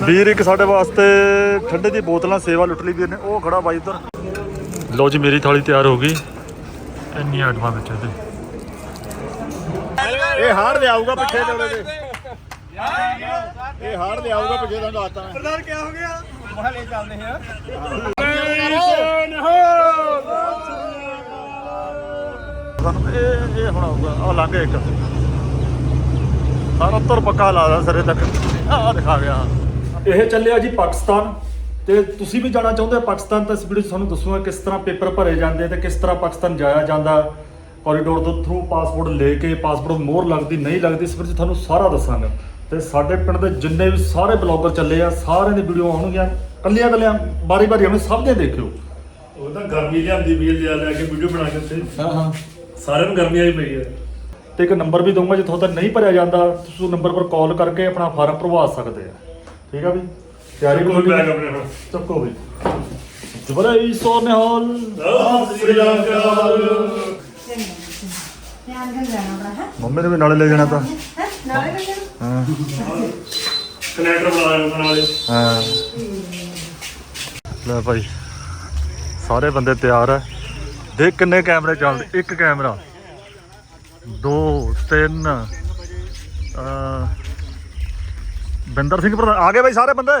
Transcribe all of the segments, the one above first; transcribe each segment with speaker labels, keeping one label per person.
Speaker 1: ਵੀਰ ਇੱਕ ਸਾਡੇ ਵਾਸਤੇ ਠੰਡੇ ਦੀ ਬੋਤਲਾਂ ਸੇਵਾ ਲੁੱਟ ਲਈ ਵੀਰ ਨੇ ਉਹ ਖੜਾ ਬਾਈ ਉਧਰ। ਲਓ ਜੀ ਮੇਰੀ ਥਾਲੀ ਤਿਆਰ ਹੋ ਗਈ। ਇੰਨੀ ਆਈਟਮਾਂ ਵਿੱਚ ਇਹਦੇ।
Speaker 2: ਇਹ ਹਾਰ ਲਿਆਊਗਾ ਪਿੱਛੇ ਦੇ ਇਹ ਹਾਰ ਲਿਆਊਗਾ ਪਿੱਛੇ ਦਾ ਦੱਸਤਾ ਮੈਂ।
Speaker 3: ਸਰਦਾਰ ਕੀ ਹੋ ਗਿਆ? ਮਹਲੇ ਚੱਲਦੇ ਆ
Speaker 1: ਸਾਨੂੰ ਇਹ ਇਹ ਹੁਣ ਆਊਗਾ ਆ ਲੰਘ ਇੱਕ। ਸਾਰਾ ਤੁਰ ਪੱਕਾ ਲਾਦਾ ਸਿਰੇ ਤੱਕ। ਆ ਦਿਖਾ ਗਿਆ। ਇਹ ਚੱਲਿਆ ਜੀ ਪਾਕਿਸਤਾਨ। ਤੇ ਤੁਸੀਂ ਵੀ ਜਾਣਾ ਚਾਹੁੰਦੇ ਹੋ ਪਾਕਿਸਤਾਨ ਤਾਂ ਇਸ ਵੀਡੀਓ 'ਚ ਤੁਹਾਨੂੰ ਦੱਸੂਗਾ ਕਿਸ ਤਰ੍ਹਾਂ ਪੇਪਰ ਭਰੇ ਜਾਂਦੇ ਤੇ ਕਿਸ ਤਰ੍ਹਾਂ ਪਾਕਿਸਤਾਨ ਜਾਇਆ ਜਾਂਦਾ। ਕੋਰੀਡੋਰ ਤੋਂ ਥਰੂ ਪਾਸਪੋਰਟ ਲੈ ਕੇ ਪਾਸਪੋਰਟ ਮੋਹਰ ਲੱਗਦੀ ਨਹੀਂ ਲੱਗਦੀ ਇਸ ਵੀਡੀਓ 'ਚ ਤੁਹਾਨੂੰ ਸਾਰਾ ਦੱਸਾਂਗਾ। ਤੇ ਸਾਡੇ ਪਿੰਡ ਦੇ ਜਿੰਨੇ ਵੀ ਸਾਰੇ ਬਲੌਗਰ ਚੱਲੇ ਆ ਸਾਰਿਆਂ ਦੀ ਵੀਡੀਓ ਆਉਣਗੀਆਂ ਕੱਲੀਆਂ ਕੱਲੀਆਂ ਬਾਰੀ ਬਾਰੀ ਆਉਣ ਸਭ ਦੇ ਦੇਖਿਓ।
Speaker 4: ਉਹ ਤਾਂ ਗਰਮੀ ਲਿਆਂਦੀ ਵੀ ਲਿਆ ਲੈ ਕੇ ਵੀਡੀਓ ਬਣਾ ਕੇ ਉੱਥੇ।
Speaker 1: ਹਾਂ ਹਾਂ।
Speaker 4: ਸਾਰਿਆਂ ਨੂੰ ਗਰਮੀ ਆਈ ਪਈ ਹੈ
Speaker 1: ਤੇ ਇੱਕ ਨੰਬਰ ਵੀ ਦਊਂਗਾ ਜੇ ਤੁਹਾਡਾ ਨਹੀਂ ਭਰਿਆ ਜਾਂਦਾ ਤੁਸੀਂ ਨੰਬਰ ਪਰ ਕਾਲ ਕਰਕੇ ਆਪਣਾ ਫਾਰਮ ਭਰਵਾ ਸਕਦੇ ਆ। ਠੀਕ ਆ ਵੀ? ਤਿਆਰੀ
Speaker 4: ਕੋਈ ਬੈਗ ਆਪਣੇ ਨਾਲ।
Speaker 1: ਚੱਕੋ ਵੀ। ਜਬਰਾਈ ਸੋਨੇਹਾਲ।
Speaker 4: ਸਤਿ ਸ੍ਰੀ ਅਕਾਲ
Speaker 5: ਧਿਆਨ ਨਾਲ ਜਾਣਾ ਬੜਾ ਹੈ
Speaker 1: ਮੰਮੀ ਨੇ ਵੀ ਨਾਲੇ ਲੈ ਜਾਣਾ ਤਾਂ।
Speaker 5: ਹੈ? ਨਾਲੇ ਬੱਚੇ
Speaker 1: ਹਾਂ।
Speaker 4: ਕਨੈਕਟਰ ਬਣਾਇਆ ਉਹਨਾਂ ਨਾਲੇ।
Speaker 1: ਹਾਂ। ਲੈ ਭਾਈ ਸਾਰੇ ਬੰਦੇ ਤਿਆਰ ਆ। ਦੇਖ ਕਿੰਨੇ ਕੈਮਰੇ ਚੱਲਦੇ ਇੱਕ ਕੈਮਰਾ। ਦੋ ਤਿੰਨ ਅ ਬਿੰਦਰ ਸਿੰਘ ਪ੍ਰਧਾਨ ਆ ਗਏ ਭਾਈ ਸਾਰੇ ਬੰਦੇ?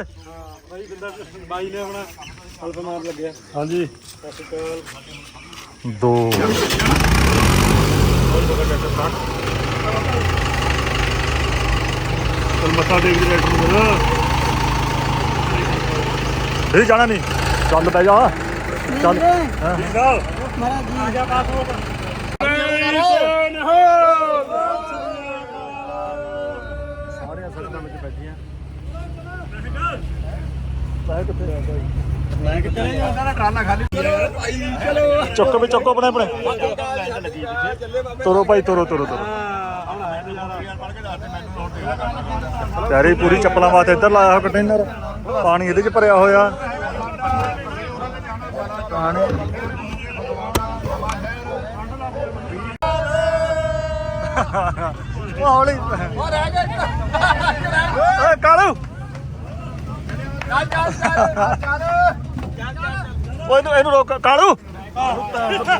Speaker 3: ਬਾਈ ਬਿੰਦਰ ਬਾਈ ਨੇ ਹੁਣ ਹਲਫ ਮਾਰ ਲੱਗਿਆ
Speaker 1: ਹਾਂਜੀ ਦੋ
Speaker 4: ਚਲ। ਮੱਥਾ ਟੇਕ ਦੇ ਰੈਟਰ ਨੂੰ।
Speaker 1: ਇਹ ਜਾਣਾ ਨਹੀਂ ਚੱਲ ਬਹਿ ਜਾ ਚੱਲ ਹਾਂ। ਸਾਰੀਆਂ ਸੜਕਾਂ ਵਿੱਚ ਬੈਠੀਆਂ ਮੈਂ ਕਿੱਥੇ
Speaker 3: ਮੈਂ ਕਿੱਥੇ ਜਾਂਦਾ ਟਰਾਲਾ ਖਾਲੀ
Speaker 1: ਚੁੱਕੋ ਵੀ ਚੁੱਕੋ ਆਪਣੇ ਆਪਣੇ। ਤੁਰੋ ਭਾਈ, ਤੁਰੋ ਤੁਰੋ ਤੁਰੋ।
Speaker 3: ਹੁਣ
Speaker 1: ਪੂਰੀ ਚੱਪਲਾਂ ਵਾਸਤੇ ਇੱਧਰ ਲਾਇਆ ਹੋਇਆ ਕੰਟੇਨਰ ਪਾਣੀ ਇਹਦੇ 'ਚ ਭਰਿਆ ਹੋਇਆ। ਪਾਣੀ। ਹੌਲੀ ਉਹ ਰਹਿ ਗਿਆ ਓਏ, ਕਾਲੂ। ਓਏ ਇਹਨੂੰ ਇਹਨੂੰ ਰੋਕ ਕਾਲੂ।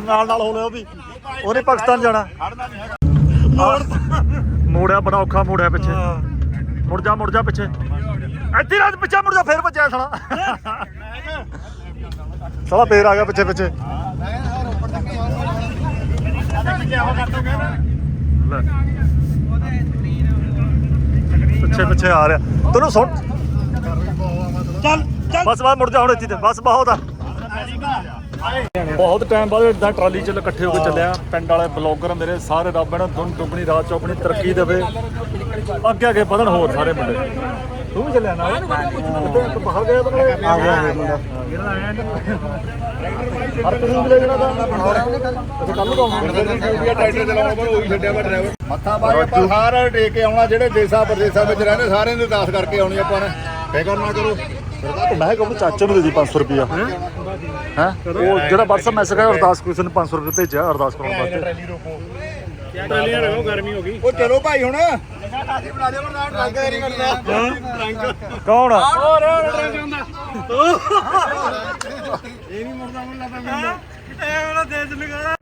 Speaker 1: ਨਾਲ ਨਾਲ ਹੋ ਲਿਆ ਉਹ ਵੀ। ਉਹਨੇ ਪਾਕਿਸਤਾਨ ਜਾਣਾ। ਮੋੜਿਆ ਬੜਾ ਔਖਾ ਮੋੜਿਆ ਪਿੱਛੇ। ਮੁੜ ਜਾ ਮੁੜ ਜਾ ਪਿੱਛੇ। ਇੱਥੇ ਰਾਤ ਪਿੱਛੇ ਮੁੜ ਜਾ ਫੇਰ ਭੱਜਿਆ ਸਾਲਾ। ਸਾਲਾ ਫੇਰ ਆ ਗਿਆ ਪਿੱਛੇ ਪਿੱਛੇ। ਲੈ। ਪਿੱਛੇ ਪਿੱਛੇ ਆ ਰਿਹਾ। ਤੈਨੂੰ ਸੁਣ ਚੱਲ ਚੱਲ। ਬਸ ਬਸ ਮੁੜ ਜਾ ਹੁਣ ਇੱਥੇ ਤੇ। ਬਸ ਬਹੁਤ ਆ। ਬਹੁਤ ਟਾਈਮ ਬਾਅਦ ਇਦਾਂ ਟਰਾਲੀ 'ਚ ਇਕੱਠੇ ਹੋ ਕੇ ਚੱਲਿਆ। ਪਿੰਡ ਵਾਲੇ ਬਲੌਗਰ ਮੇਰੇ ਸਾਰੇ ਰੱਬ ਇਹਨਾਂ ਦੁਨ ਦੁਗਣੀ ਰਾਤ ਚੌਪਣੀ ਤਰੱਕੀ ਦੇਵੇ। ਅੱਗੇ ਅੱਗੇ ਵਧਣ ਹੋਰ ਸਾਰੇ ਮੁੰਡੇ। ਤੂੰ ਵੀ ਚੱਲਿਆ ਨਾਲ? ਬਾਹਰ ਗਿਆ ਤਾਂ ਆ ਗਿਆ ਮੁੰਡਾ। ਜਿਹੜਾ ਆਇਆ ਹਰ ਕਿਸੇ ਨੂੰ ਲੈ ਜਾਣਾ ਤਾਂ ਅਸੀਂ ਕੱਲ ਨੂੰ ਆਉਂਗੇ
Speaker 2: ਟਰੈਕਟਰ ਚਲਾਉਣਾ ਪਰ ਉਹੀ ਛੱਡਿਆ ਵਾ ਡਰਾਈਵਰ ਮੱਥਾ ਮਾਰੇ ਪਰ ਹਾਰ ਟੇਕ ਕੇ ਆਉਣਾ ਜਿਹੜੇ ਦੇਸਾਂ ਪ੍ਰਦੇਸਾਂ ਵਿੱਚ ਰਹਿੰਦੇ ਸਾਰਿਆਂ ਨੂੰ ਅਰਦਾਸ ਕਰਕੇ ਆਉਣੀ ਆਪਾਂ ਨੇ। ਫਿਕਰ ਨਾ ਕਰੋ।
Speaker 1: ਮੈਂ ਕਹੂੰ ਚਾਚੇ ਨੂੰ ਦੇ ਦੀ 500 ਰੁਪਿਆ ਹੈ? ਉਹ ਜਿਹੜਾ WhatsApp ਮੈਸੇਜ ਆਇਆ ਅਰਦਾਸ ਕਿਸੇ ਨੇ 500 ਰੁਪਏ ਭੇਜਿਆ ਅਰਦਾਸ ਕਰਾਉਣ ਵਾਸਤੇ।
Speaker 3: ਟਰਾਲੀਆਂ ਰਹੋ ਗਰਮੀ ਹੋ ਗਈ।
Speaker 2: ਉਹ ਚਲੋ ਭਾਈ ਹੁਣ।
Speaker 1: ਕੌਣ?
Speaker 3: ਹੋਰ ਟਰੰਕ ਹੁੰਦਾ ਇਹ ਵੀ ਮੁਰਦਾ ਮੁਰਦਾ ਤਾਂ ਮਿਲਦਾ ਇਹ ਵਾਲਾ ਦੇਸ਼ ਲਗਾਣਾ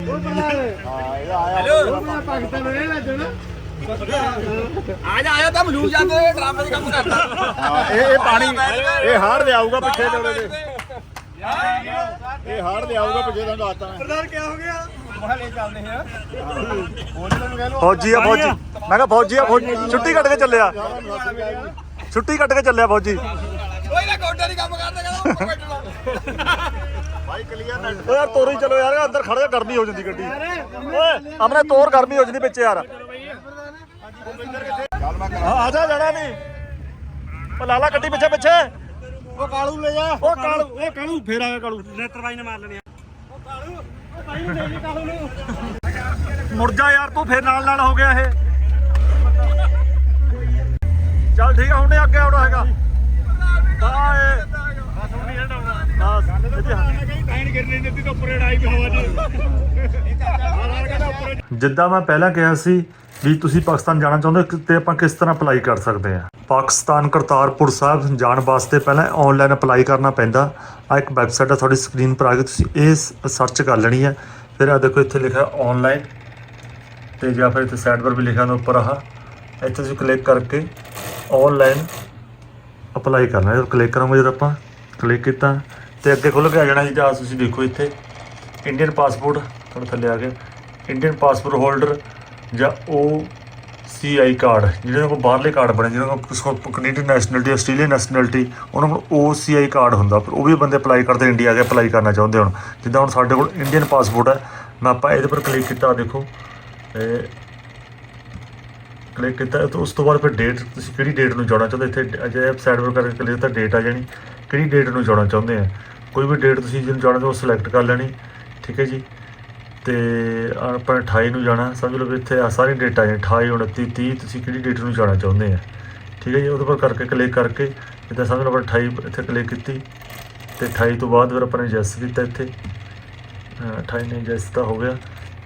Speaker 3: ਹੈਲੋ। ਪਾਕਿਸਤਾਨ ਰਹਿ ਲੈ ਜਣਾ
Speaker 2: ਹਾਂ, ਇਹ ਇਹ ਪਾਣੀ ਇਹ ਹਾਰ ਲਿਆਊਗਾ ਪਿੱਛੇ ਜੋੜੇ ਦੇ ਇਹ ਹਾਰ ਲਿਆਊਗਾ ਪਿੱਛੇ ਦਾ ਦੱਸਤਾ ਮੈਂ।
Speaker 3: ਸਰਦਾਰ ਕੀ ਹੋ ਗਿਆ? ਮਹਲੇ ਚੱਲਦੇ ਆ।
Speaker 1: ਫੌਜੀ ਆ ਫੌਜੀ। ਮੈਂ ਕਿਹਾ ਫੌਜੀ ਆ ਫੌਜੀ। ਛੁੱਟੀ ਕੱਟ ਕੇ ਚੱਲਿਆ। ਛੁੱਟੀ ਕੱਟ ਕੇ ਚੱਲਿਆ ਫੌਜੀ। ਓਏ ਯਾਰ ਤੋਰੀ ਚਲੋ ਯਾਰ ਅੰਦਰ ਖੜ ਜਾ ਗਰਮੀ ਹੋ ਜਾਂਦੀ ਗੱਡੀ। ਓਏ ਆਪਣੇ ਤੋਰ ਗਰਮੀ ਹੋ ਜਾਂਦੀ ਵਿੱਚ ਯਾਰ। ਆ ਜਾ ਜਾਣਾ ਨਹੀਂ। ਓ ਲਾਲਾ ਗੱਡੀ ਪਿੱਛੇ ਪਿੱਛੇ।
Speaker 3: ਉਹ ਕਾਲੂ ਲੈ ਜਾ।
Speaker 1: ਓ ਕਾਲੂ ਓ ਕਾਲੂ। ਫੇਰ ਆ ਗਿਆ ਕਾਲੂ।
Speaker 3: ਨੇਤਰ ਬਾਈ ਨੇ ਮਾਰ ਲੈਣੀ ਉਹ ਕਾਲੂ ਉਹ ਬਾਈ ਨੂੰ ਦੇ ਕਾਲੂ ਨੂੰ।
Speaker 1: ਮੁੜ ਜਾ ਯਾਰ ਤੂੰ ਫੇਰ ਨਾਲ ਨਾਲ ਹੋ ਗਿਆ ਇਹ। ਚੱਲ ਠੀਕ ਆ ਹੁਣੇ ਅੱਗੇ ਆਉਣਾ ਹੈਗਾ। ਬਾਏ। ਜਿੱਦਾਂ ਮੈਂ ਪਹਿਲਾਂ ਕਿਹਾ ਸੀ ਵੀ ਤੁਸੀਂ ਪਾਕਿਸਤਾਨ ਜਾਣਾ ਚਾਹੁੰਦੇ ਹੋ ਤੇ ਆਪਾਂ ਕਿਸ ਤਰ੍ਹਾਂ ਅਪਲਾਈ ਕਰ ਸਕਦੇ ਆ ਪਾਕਿਸਤਾਨ ਕਰਤਾਰਪੁਰ ਸਾਹਿਬ ਜਾਣ ਵਾਸਤੇ ਪਹਿਲਾਂ ਆਨਲਾਈਨ ਅਪਲਾਈ ਕਰਨਾ ਪੈਂਦਾ। ਆ ਇੱਕ ਵੈਬਸਾਈਟ ਆ ਤੁਹਾਡੀ ਸਕਰੀਨ ਪਰ ਆ ਗਈ ਤੁਸੀਂ ਇਹ ਸਰਚ ਕਰ ਲੈਣੀ ਹੈ। ਫਿਰ ਆ ਦੇਖੋ ਇੱਥੇ ਲਿਖਿਆ ਆਨਲਾਈਨ ਤੇ ਜਾਂ ਫਿਰ ਇੱਥੇ ਸਾਈਡ ਪਰ ਵੀ ਲਿਖਿਆ ਹੁੰਦਾ ਉੱਪਰ ਆਹ। ਇੱਥੇ ਤੁਸੀਂ ਕਲਿੱਕ ਕਰਕੇ ਆਨਲਾਈਨ ਅਪਲਾਈ ਕਰਨਾ ਹੈ। ਕਲਿੱਕ ਕਰਾਂਗੇ ਜਦੋਂ ਆਪਾਂ ਕਲਿੱਕ ਕੀਤਾ ਤੇ ਅੱਗੇ ਖੁੱਲ ਕੇ ਆ ਜਾਣਾ ਜੀ ਜਾਂ ਤੁਸੀਂ ਦੇਖੋ ਇੱਥੇ। ਇੰਡੀਅਨ ਪਾਸਪੋਰਟ ਥੋੜਾ ਥੱਲੇ ਆ ਗਿਆ। ਇੰਡੀਅਨ ਪਾਸਪੋਰਟ ਹੋਲਡਰ ਜਾਂ ਓ ਸੀ ਆਈ ਕਾਰਡ ਜਿਹੜੇ ਕੋਲ ਬਾਹਰਲੇ ਕਾਰਡ ਬਣੇ, ਜਿਹਨਾਂ ਕੋਲ ਕਿਸੇ ਕੋਲ ਕੈਨੇਡੀਅਨ ਨੈਸ਼ਨੈਲਿਟੀ ਆਸਟ੍ਰੇਲੀਅਨ ਨੈਸ਼ਨੈਲਿਟੀ ਉਹਨਾਂ ਕੋਲ ਓ ਸੀ ਆਈ ਕਾਰਡ ਹੁੰਦਾ। ਪਰ ਉਹ ਵੀ ਬੰਦੇ ਅਪਲਾਈ ਕਰਦੇ ਇੰਡੀਆ ਆ ਕੇ ਅਪਲਾਈ ਕਰਨਾ ਚਾਹੁੰਦੇ ਹੁਣ। ਜਿੱਦਾਂ ਹੁਣ ਸਾਡੇ ਕੋਲ ਇੰਡੀਅਨ ਪਾਸਪੋਰਟ ਹੈ, ਮੈਂ ਆਪਾਂ ਇਹਦੇ ਪਰ ਕਲਿੱਕ ਕੀਤਾ ਦੇਖੋ। ਤੇ ਕਲਿੱਕ ਕੀਤਾ, ਤੇ ਉਸ ਤੋਂ ਬਾਅਦ ਫਿਰ ਡੇਟ ਤੁਸੀਂ ਕਿਹੜੀ ਡੇਟ ਨੂੰ ਜਾਣਾ ਚਾਹੁੰਦੇ? ਇੱਥੇ ਅਜੇ ਵੈਬਸਾਈਟ ਪਰ ਕਰਕੇ ਕਲਿੱਕ ਤਾਂ ਡੇਟ ਆ ਜਾਣੀ। ਕਿਹੜੀ ਡੇਟ ਨੂੰ ਜਾਣਾ ਚਾਹੁੰਦੇ ਆ? ਕੋਈ ਵੀ ਡੇਟ ਤੁਸੀਂ ਜਿਹਨੂੰ ਜਾਣਾ ਚਾਹੁੰਦੇ ਉਹ ਸਿਲੈਕਟ ਕਰ ਲੈਣੀ, ਠੀਕ ਹੈ ਜੀ? ਤੇ ਆਪਾਂ 28 ਨੂੰ ਜਾਣਾ, ਸਮਝ ਲਓ ਵੀ ਇੱਥੇ ਆ ਸਾਰੀ ਡੇਟ ਆ ਜਾਣੀ 28 29 30 ਤੁਸੀਂ ਕਿਹੜੀ ਡੇਟ ਨੂੰ ਜਾਣਾ ਚਾਹੁੰਦੇ ਆ? ਠੀਕ ਹੈ ਜੀ, ਉਹਦੇ ਪਰ ਕਰਕੇ ਕਲਿੱਕ ਕਰਕੇ, ਜਿੱਦਾਂ ਸਮਝ ਲਓ ਆਪਾਂ 28 ਇੱਥੇ ਕਲਿੱਕ ਕੀਤੀ, ਤੇ 28 ਤੋਂ ਬਾਅਦ ਫਿਰ ਆਪਾਂ ਨੇ ਜੈਸ ਕੀਤਾ ਇੱਥੇ। ਅਹ 28 ਨੇ ਜੈਸ ਤਾਂ ਹੋ ਗਿਆ।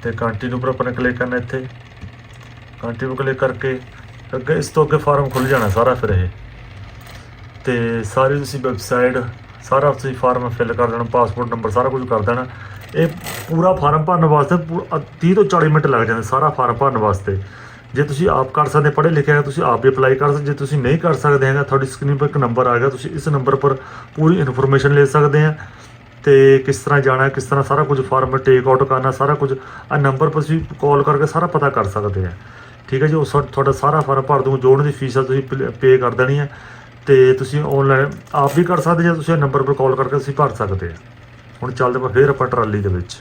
Speaker 1: ਤੇ ਕੰਟੀਨਿਊ ਪਰ ਆਪਾਂ ਨੇ ਕਲਿੱਕ ਕਰਨਾ ਇੱਥੇ। ਕੰਟੀਨਿਊ ਕਲਿੱਕ ਕਰਕੇ, ਅੱਗੇ ਇਸ ਤੋਂ ਅੱਗੇ ਫਾਰਮ ਖੁੱਲ ਜਾਣਾ ਸਾਰਾ ਫਿਰ ਇਹ। ਤੇ ਸਾਰੀ ਤੁਸੀਂ ਵੈਬਸਾਈਟ, ਸਾਰਾ ਤੁਸੀਂ ਫਾਰਮ ਫਿਲ ਕਰ ਦੇਣਾ, ਪਾਸਪੋਰਟ ਨੰਬਰ, ਸਾਰਾ ਕੁਝ ਕਰ ਦੇਣਾ। ਇਹ ਪੂਰਾ ਫਾਰਮ ਭਰਨ ਵਾਸਤੇ ਪੂ- ਅ- 30 ਤੋਂ 40 ਮਿੰਟ ਲੱਗ ਜਾਂਦੇ, ਸਾਰਾ ਫਾਰਮ ਭਰਨ ਵਾਸਤੇ। ਜੇ ਤੁਸੀਂ ਆਪ ਕਰ ਸਕਦੇ, ਪੜ੍ਹੇ ਲਿਖੇ ਹੈ ਤੁਸੀਂ ਆਪ ਵੀ ਅਪਲਾਈ ਕਰ ਸਕਦੇ, ਜੇ ਤੁਸੀਂ ਨਹੀਂ ਕਰ ਸਕਦੇ ਹੈਗਾ, ਤੁਹਾਡੀ ਸਕਰੀਨ 'ਤੇ ਇੱਕ ਨੰਬਰ ਆਏਗਾ ਤੁਸੀਂ ਇਸ ਨੰਬਰ ਪਰ ਪੂਰੀ ਇਨਫੋਰਮੇਸ਼ਨ ਲੈ ਸਕਦੇ ਆ। ਤੇ ਕਿਸ ਤਰ੍ਹਾਂ ਜਾਣਾ, ਕਿਸ ਤਰ੍ਹਾਂ ਸਾਰਾ ਕੁਝ ਫਾਰਮ ਟੇਕ ਆਊਟ ਕਰਨਾ, ਸਾਰਾ ਕੁਝ, ਆ ਨੰਬਰ ਪਰ ਤੁਸੀਂ ਕਾਲ ਕਰਕੇ ਸਾਰਾ ਪਤਾ ਕਰ ਸਕਦੇ ਆ। ਠੀਕ ਹੈ ਜੀ, ਉਹ ਸਾ- ਤੁਹਾਡਾ ਸਾਰਾ ਫਾਰਮ ਭਰ ਦੂੰ ਜੋੜਨ ਦੀ ਫੀਸ ਆ, ਤੁਸੀਂ ਪੇ ਕਰ ਦੇਣੀ ਹੈ ਤੇ ਤੁਸੀਂ ਆਨਲਾਈਨ ਆਪ ਵੀ ਕਰ ਸਕਦੇ ਜਾਂ ਤੁਸੀਂ ਨੰਬਰ ਪਰ ਕਾਲ ਕਰਕੇ ਤੁਸੀਂ ਭਰ ਸਕਦੇ ਆ। ਹੁਣ ਚੱਲਦੇ ਆਪਾਂ ਫੇਰ ਆਪਾਂ ਟਰਾਲੀ ਦੇ ਵਿੱਚ।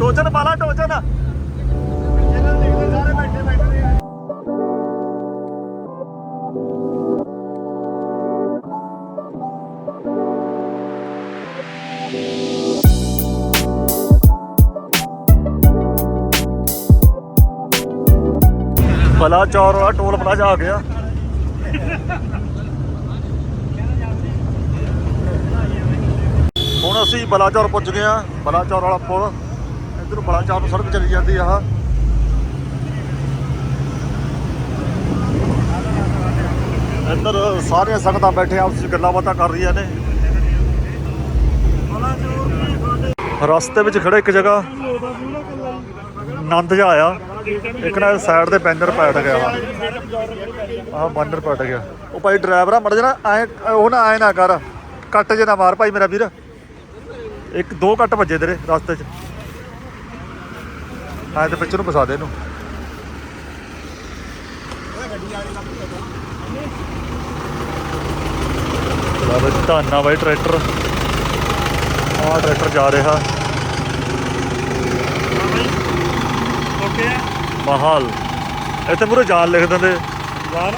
Speaker 1: ਟੋਚਨ ਪਾਲਾ ਟੋਚਨ। ਬਲਾ ਚੌਰ ਵਾਲਾ ਟੋਲ ਪਲਾਜ਼ਾ ਆ ਗਿਆ। ਹੁਣ ਅਸੀਂ ਬਲਾਚੌਰ ਪੁੱਜ ਗਏ ਆ ਬਲਾਚੌਰ ਵਾਲਾ ਪੁਲ। ਇਧਰ ਬਲਾਚੌਰ ਨੂੰ ਸੜਕ ਚਲੀ ਜਾਂਦੀ ਆ ਇੱਧਰ ਸਾਰੀਆਂ ਸੰਗਤਾਂ ਬੈਠੇ ਆਪਸ ਵਿੱਚ ਗੱਲਾਂ ਬਾਤਾਂ ਕਰ ਰਹੀਆਂ ਨੇ। ਰਸਤੇ ਵਿੱਚ ਖੜੇ ਇੱਕ ਜਗ੍ਹਾ ਆਨੰਦ ਜਿਹਾ ਆਇਆ। ਇੱਕ ਨਾ ਸਾਈਡ ਤੇ ਬੈਨਰ ਪੈਟ ਗਿਆ ਵਾ। ਆਹ ਬੰਦਰ ਪਟ ਗਿਆ। ਉਹ ਭਾਈ ਡਰਾਈਵਰ ਆ, ਮੜ ਜਣਾ ਐ, ਉਹ ਨਾ ਐ ਨਾ ਕਰ। ਕੱਟ ਜੇ ਨਾ ਮਾਰ ਭਾਈ ਮੇਰਾ ਵੀਰ। ਇੱਕ, ਦੋ ਕੱਟ ਵੱਜੇ ਤੇਰੇ ਰਸਤੇ 'ਚ। ਐ ਤੇ ਪਿੱਛੇ ਨੂੰ ਫਸਾ ਦੇ ਇਹਨੂੰ। ਲਾ ਬਈ ਬਾਈ, ਟਰੈਕਟਰ। ਆਹ ਟਰੈਕਟਰ ਜਾ ਰਿਹਾ।
Speaker 3: ਓਕੇ
Speaker 1: ਮਹਾਲ। ਇੱਥੇ ਪੂਰੇ ਜਾਨ ਲਿਖ ਦਿੰਦੇ।
Speaker 3: ਯਾਰ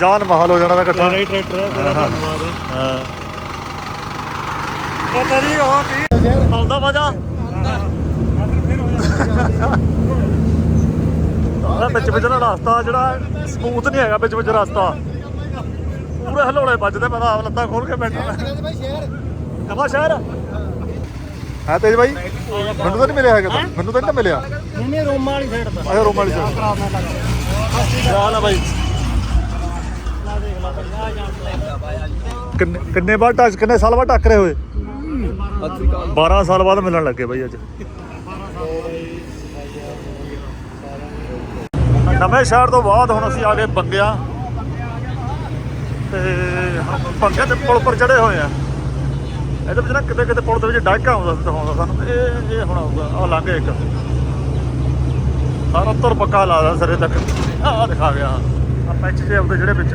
Speaker 1: ਜਾਨ ਮਹਾਲ ਹੋ ਜਾਣਾ ਦਾ ਇਕੱਠਾ।
Speaker 3: ਸਾਰੇ ਟਰੈਕਟਰ ਹੈ ਤੇਰਾ
Speaker 1: ਹਾਂ।
Speaker 3: ਧੰਨਵਾਦ
Speaker 1: ਹਾਂ।
Speaker 3: ਉਹ ਤੇਰੀ ਉਹ ਤੀ
Speaker 1: ਆਉਂਦਾ ਮਜ਼ਾ? ਆਹ ਵਿੱਚ ਵਿੱਚ ਨਾ ਰਸਤਾ ਜਿਹੜਾ ਸਮੂਥ ਨਹੀਂ ਹੈਗਾ ਵਿੱਚ ਵਿੱਚ ਰਸਤਾ। ਪੂਰੇ ਹਲੋਲੇ ਵੱਜਦੇ ਮੈਂ ਤਾਂ ਆਪ ਲੱਤਾਂ ਖੋਲ ਕੇ ਬੈਠਾ। ਕਮਾ ਸ਼ਹਿਰ? ਹੈ ਤੇਜ ਭਾਈ ਮੈਨੂੰ ਤਾਂ ਨਹੀਂ ਮਿਲਿਆ ਹੈਗਾ ਤਾਂ। ਮੈਨੂੰ ਤਾਂ ਨਹੀਂ ਮਿਲਿਆ?
Speaker 3: ਨਹੀਂ ਰੋਮਾ ਵਾਲੀ ਸਾਈਡ ਤੇ।
Speaker 1: ਆਹ ਰੋਮ ਵਾਲੀ ਸਾਈਡ ਹਾਲ ਆ ਬਾਈ। ਕਿੰਨੇ ਕਿੰਨੇ ਬਾਅਦ ਟੱਚ ਕਿੰਨੇ ਸਾਲ ਬਾਅਦ ਟੱਕਰੇ ਹੋਏ? 12 ਸਾਲ ਬਾਅਦ ਮਿਲਣ ਲੱਗੇ ਬਾਈ ਅੱਜ। ਨਵੇਂ ਸ਼ਹਿਰ ਤੋਂ ਬਾਅਦ ਹੁਣ ਅਸੀਂ ਆ ਗਏ ਬੰਗਿਆ। ਤੇ ਹੁਣ ਬੰਗੇ ਦੇ ਪੁਲ ਪਰ ਚੜੇ ਹੋਏ ਆ। ਇਹਦੇ ਵਿੱਚ ਨਾ ਕਿਤੇ ਕਿਤੇ ਪੁਲ ਦੇ ਵਿੱਚ ਡਾਕਾ ਆਉਂਦਾ ਸੀ ਦਿਖਾਉਂਦਾ ਸਾਨੂੰ। ਇਹ ਇਹ ਹੁਣ ਆਊਗਾ ਆ ਲੰਘ ਗਿਆ ਇੱਕ। ਸਾਰਾ ਤੁਰ ਪੱਕਾ ਲਾਦਾ ਸਰੇ ਤੱਕ। ਆ ਦਿਖਾ ਗਿਆ। ਆ ਪੈਚ ਜੇ ਆਉਂਦੇ ਜਿਹੜੇ ਵਿੱਚ।